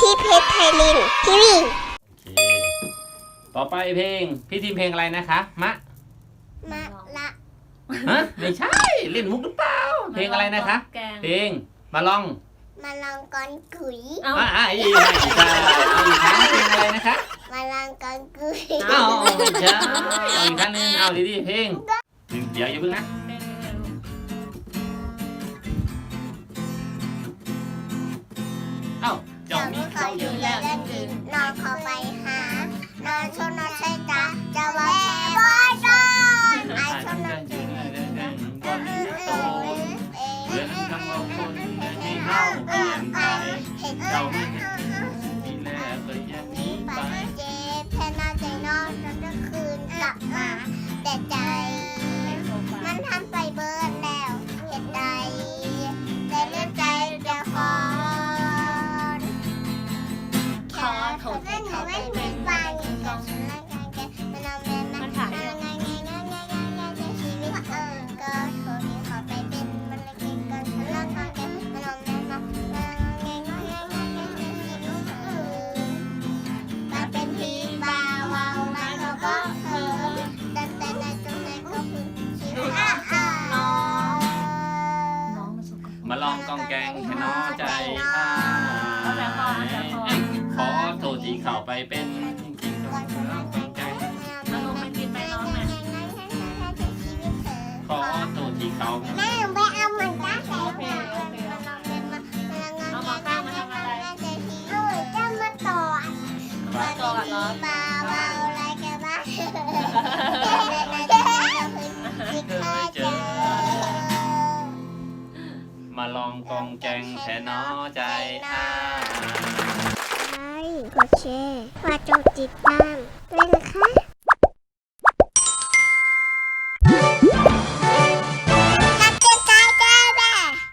พี่เพชรไพลินทีวีโอเค ต่อไปเพลง พี่ทีมเพลงอะไรนะคะ มะมาละฮะ ไม่ใช่ เล่นมุกหรือเปล่า เพลงอะไรนะคะ แกงเพลง มาลองมาลองกอนกุยเอาอ่าอ่าอีกไม่ใช่เอาอีกครั้งเพลงอะไรนะคะ มาลองกอนกุย เอาไม่ใช่เอาอีกครั้งหนึงเอาดีๆเพลง เดี๋ยวอย่าเพิ่งนะ เรื่องทำเอาคนให้เฮาเอื้อมไปเห็นเจ้าไม่มี องกองแกงแค่น้อใจอ้าขอโทษที่เข้าไปเป็นกินกองกองแกงขอโทษที่เขาไปเอา ลองกองแจงแค่น้อใจอ้าไลค์กดแชร์ฝากจดติดตามด้วยนะคะ